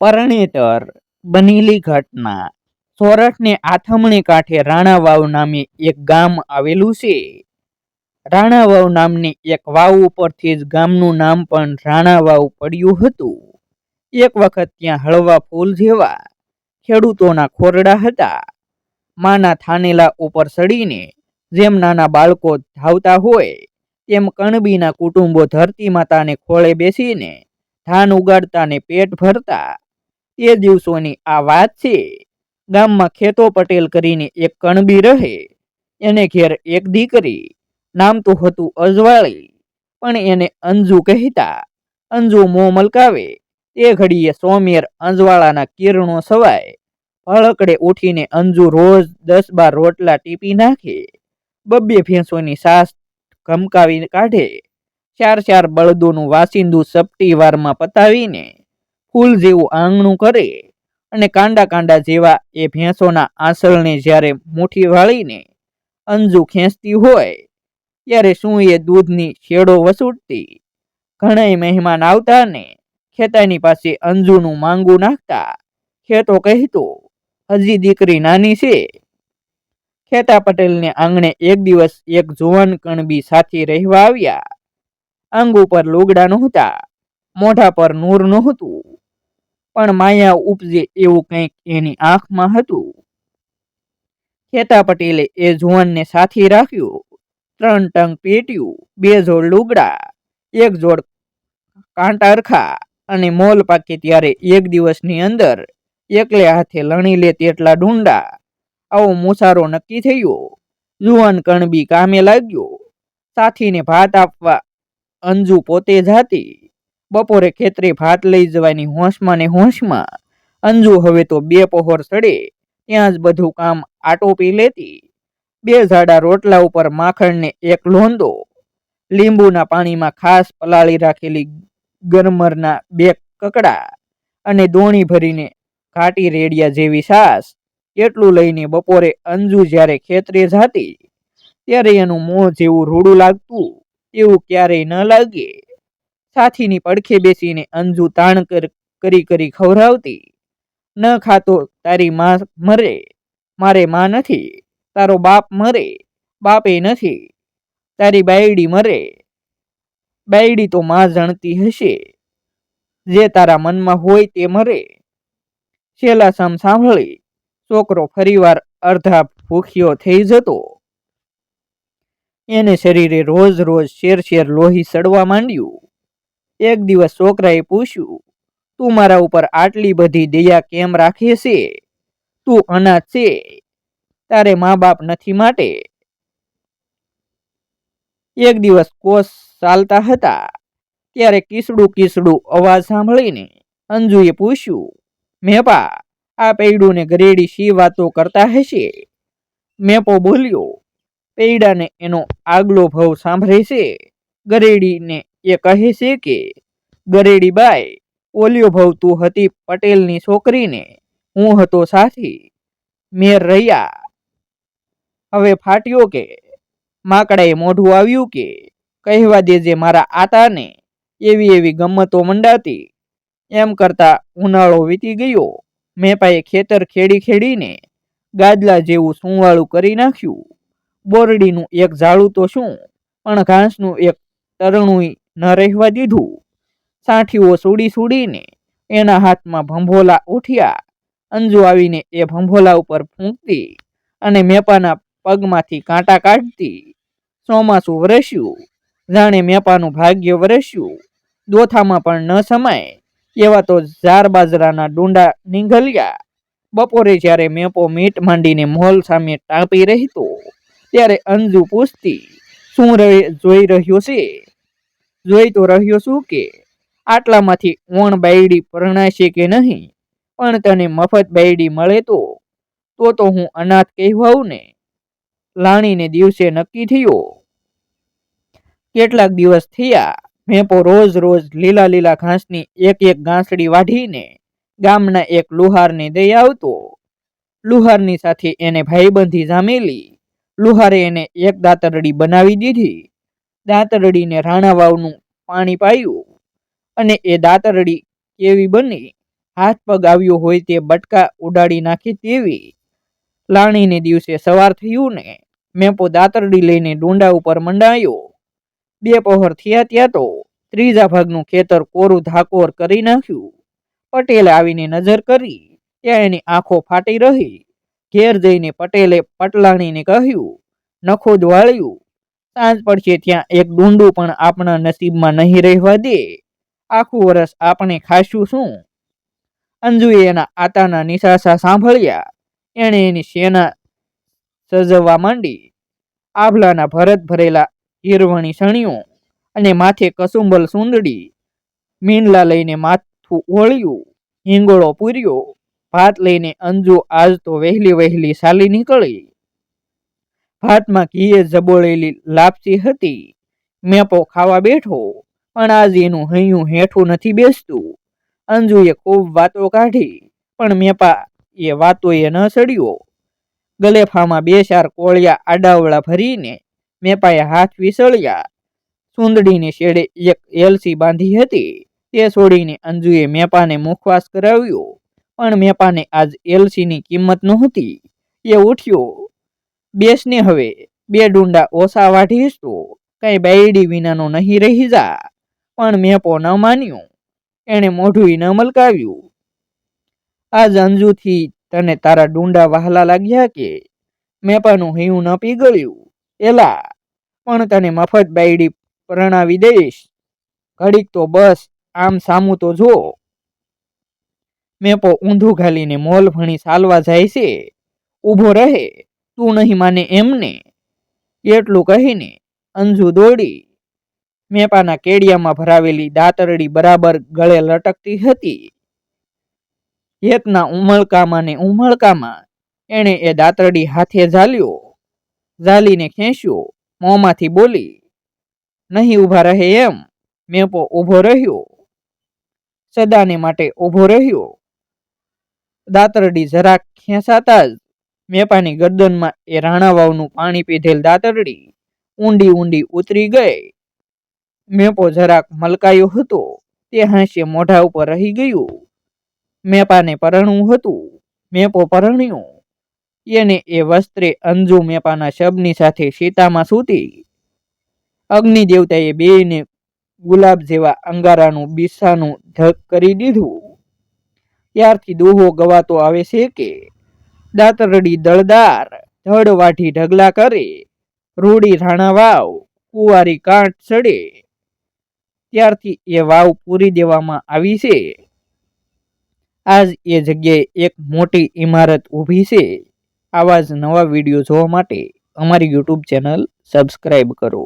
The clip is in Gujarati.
પરણેતર બનેલી ઘટના. સોરઠને આથમણે કાંઠે રાણાવાવ નામે એક ગામ આવેલું છે. રાણાવાવ નામની એક વાવ ઉપરથી જ ગામનું નામ પણ રાણાવાવ પડ્યું હતું. એક વખત ત્યાં હળવા ફૂલ જેવા ખેડૂતોના ખોરડા હતા. માના થાનેલા ઉપર સડીને જેમ નાના બાળકો ધાવતા હોય, તેમ કણબીના કુટુંબો ધરતી માતાને ખોળે બેસીને ધાન ઉગાડતા ને પેટ ભરતા તે દિવસોની આ વાત છે. ગામમાં ખેતો પટેલ કરીને એક કણબી રહે. એને ઘેર એક દીકરી, નામ તો હતું અજવાળી, પણ એને અંજુ કહેતા. અંજુ મોં મલકાવે. તે ઘડીએ સોમેર અંજવાળાના કિરણો સવાય. ભળકડે ઉઠીને અંજુ રોજ દસ બાર રોટલા ટીપી નાખે. બબ્બે ભેંસોની સાસ ઘમકાવી કાઢે. ચાર ચાર બળદોનું વાસિંદુ સપટી વારમાં પતાવીને ફૂલ જેવું આંગણું કરે અને કાંડા કાંડા જેવા એ ભેંસોના આંસળને જ્યારે મુઠ્ઠી વાળીને અંજુ ખેંચતી હોય, ત્યારે શું એ દૂધની શેડો વસૂટતી? ઘણા મહેમાન આવતા ખેતાની પાસે અંજુનું માંગું નાખતા. ખેતો કહેતો, હજી દીકરી નાની છે. ખેતા પટેલને આંગણે એક દિવસ એક જુવાન કણબી સાથી રહેવા આવ્યા. આંગ ઉપર લુગડા નહોતા, મોઢા પર નૂર નહોતું. પણ માયા ઉપજે એવું કંઈક એની આંખમાં હતું. ખેતા પટેલે એ જુવાનને સાથી રાખ્યું. ત્રણ ટંગ પેટ્યું, બે જોડ લુગડા, એક જોડ કાંટારખા અને મોલ પાકે ત્યારે એક દિવસની અંદર એકલે હાથે લણી લે તેટલા ડુંડા. આવો મુસારો નક્કી થયો. જુવાન કણબી કામે લાગ્યો. સાથીને ભાત આપવા અંજુ પોતે જાતી. બપોરે ખેતરે ભાત લઈ જવાની હોંશમાં ને હોંશમાં. અંજુ હવે તો બે પહોર ચડે ત્યાં જ બધું કામ આટોપી લેતી. બે ઝાડા રોટલા ઉપર માખણને એક લોંદો. લીંબુના પાણીમાં ખાસ પલાળી રાખેલી ગરમરના બે કકડા અને દોણી ભરીને ઘાટી રેડિયા જેવી સાસ એટલું લઈને બપોરે અંજુ જ્યારે ખેતરે જાતી, ત્યારે એનું મોં જેવું રૂડું લાગતું, એવું ક્યારેય ન લાગે. સાથીની પડખે બેસીને અંજુ તાણ કરી કરી ખવરાવતી ન ખાતો તારી માં મરે, મારે માં નથી, તારો બાપ મરે, બાપે નથી, તારી બાયડી મરે, બાયડી તો માં જણતી હશે, જે તારા મનમાં હોય તે મરે. છેલ્લા સમ સાંભળી છોકરો ફરીવાર અર્ધા ભૂખ્યો થઈ જતો. એને શરીરે રોજ રોજ શેર શેર લોહી સડવા માંડ્યું. એક દિવસ છોકરાએ પૂછ્યું, તું મારા ઉપર આટલી બધી દયા કેમ રાખે છે? તું અનાથ છે? તારે મા બાપ નથી માટે? એક દિવસ કોસ ચાલતા હતા, ત્યારે કીસડું કીસડું અવાજ સાંભળીને અંજુએ પૂછ્યું, મેપા, આ પૈડુને ગરેડી શી વાતો કરતા હશે? મેપો બોલ્યો, પૈડાને એનો આગલો ભવ સાંભળે છે. ગરેડીને એ કહે છે કે, ગરેડીબાઈ, ઓલિયો ભવતું હતી પટેલની છોકરીને હું હતો સાથી. મેર રહ્યા. હવે ફાટ્યો કે, માકડાએ મોઢું આવ્યું કે, કહેવા દેજે મારા આતાને એવી એવી ગમતો મંડાતી. એમ કરતા ઉનાળો વીતી ગયો. મેપાએ ખેતર ખેડી ખેડીને ગાદલા જેવું સુંવાળું કરી નાખ્યું. બોરડીનું એક ઝાડું તો શું, પણ ઘાસનું એક તરણુંય ન રહેવા દીધું. સાઠીઓ સુડી સુડીને એના હાથમાં ભંભોલા ઉઠ્યા. અંજુ આવીને એ ભંભોલા ઉપર ફૂંકતી અને મેપાના પગમાંથી કાંટા કાઢતી. ચોમાસું વરસ્યું. જાણે મેપાનું ભાગ્ય વરસ્યું. દોથામાં પણ ન સમાય એવા તો ઝાર બાજરાના ડુંડા નીંગલ્યા બપોરે જ્યારે મેપો મીટ માંડીને મોલ સામે ટાંપી રહેતો, ત્યારે અંજુ પૂછતી, શું રહે- જોઈ રહ્યો છે? જોઈ તો રહ્યો છું કે આટલામાંથી ઓણ બાયડી પરણાશે કે નહીં? પણ તને મફત બાયડી મળે તો? તો તો હું અનાથ કહેવાઉં ને. લાણીને દિવસે નક્કી થયો. કેટલાક દિવસ થયા. મેપો રોજ રોજ લીલા લીલા ઘાસની એક એક ઘાસડી વાઢીને ગામના એક લુહારને દઈ આવતો. લુહારની સાથે એને ભાઈબંધી જામેલી. લુહારે એને એક દાતરડી બનાવી દીધી. દાતરડીને રાણા વાવનું પાણી પાયું અને એ દાંતરડી કેવી બની? હાથ પગ આવ્યો હોય તે બટકા ઉડાડી નાખી તેવી. લાણીને દિવસે સવાર થયું ને મેપો દાંતરડી લઈને ડુંડા ઉપર મંડાયો. બે પહોર થયા ત્યાં તો ત્રીજા ભાગનું ખેતર કોરું ધાકોર કરી નાખ્યું. પટેલે આવીને નજર કરી, ત્યાં એની આંખો ફાટી રહી. ઘેર જઈને પટેલે પટલાણીને કહ્યું, નખો જ વાળ્યું સાંજ પડશે ત્યાં એક ડુંડું પણ આપણા નસીબમાં નહીં રહેવા દે. આખું વરસ આપણે ખાશું શું? અંજુએ એના આતાના નિશાસા સાંભળ્યા. એણે એની સેના સજવવા માંડી. આભલાના ભરત ભરેલા હીરવણી સણિયો અને માથે કસુંબલ સુંદડી. મીંડલા લઈને માથું ઓળ્યું. હિંગોળો પૂર્યો. ભાત લઈને અંજુ આજ તો વહેલી વહેલી સાલી નીકળી. ભાતમાં ઘીએ જબોળેલી લાપસી હતી. મેપો ખાવા બેઠો, પણ આજ એનું હૈયું હેઠું નથી બેસતું. અંજુએ ખૂબ વાતો કાઢી, પણ મેપા એ વાતોએ ન સડ્યો. ગલેફામાં બે ચાર કોળિયા આડાવળા ભરીને મેપાએ હાથ વિસળ્યા. સુંદડીને શેડે એક એલસી બાંધી હતી, તે છોડીને અંજુએ મેપાને મુખવાસ કરાવ્યો. પણ મેપાને આજ એલસીની કિંમત નહોતી. એ ઉઠ્યો બેસને હવે બે ડુંડા ઓછા વાઢીશ તો કઈ બાયડી વિનાનો નહીં રહી જા. પણ મેપો ન માન્યો. એણે મોઢું ન મલકાવ્યું. આજ અંજુથી તને તારા ડુંડા વહાલા લાગ્યા કે? મેપાનું હૈયું ન પીગળ્યું એલા, પણ તને મફત બાયડી પરણાવી દઈશ. ઘડીક તો બસ, આમ સામું તો જો. મેપો ઊંધું ઘાલીને મોલ ભણી ચાલવા જાય છે. ઊભો રહે. તું નહીં માને એમને. એટલું કહીને અંજુ દોડી. મેપાના કેડિયામાં ભરાવેલી દાતરડી બરાબર ગળે લટકતી હતી. હેતના ઉમળકામાં ને ઉમળકામાં એણે એ દાતરડી હાથે ઝાલ્યો. ઝાલીને ખેંચ્યો, મોંમાંથી બોલી, નહીં ઊભા રહે એમ. મેપો ઊભો રહ્યો. સદાને માટે ઊભો રહ્યો. દાતરડી જરાક ખેંચાતા જ મેપાની ગરદનમાં એ રાણાવાવનું પાણી પીધેલ દાતરડી ઊંડી ઊંડી ઉતરી ગઈ. મેપો જરાક મલકાયો હતો. તે હાસ્ય મોઢા ઉપર રહી ગયું. મેપાને પરણવું હતું. મેપો પરણ્યું. એને એ વસ્ત્રે અંજુ મેપાના શબની સાથે સીતામાં સૂતી. અગ્નિ દેવતાએ બેયને ગુલાબ જેવા અંગારાનું બિસ્સાનું ઢક કરી દીધું. ત્યારથી દોહો ગવાતો આવે છે કે દાતરડી દળદાર, ધડવાઠી ઢગલા કરે, રૂડી રાણા વાવ, કુવારી કાંઠ ચડે ત્યારથી એ વાવ પૂરી દેવામાં આવી છે. આજ એ જગ્યાએ એક મોટી ઇમારત ઊભી છે. આવા જ નવા વીડિયો જોવા માટે અમારી યુટ્યુબ ચેનલ સબસ્ક્રાઈબ કરો.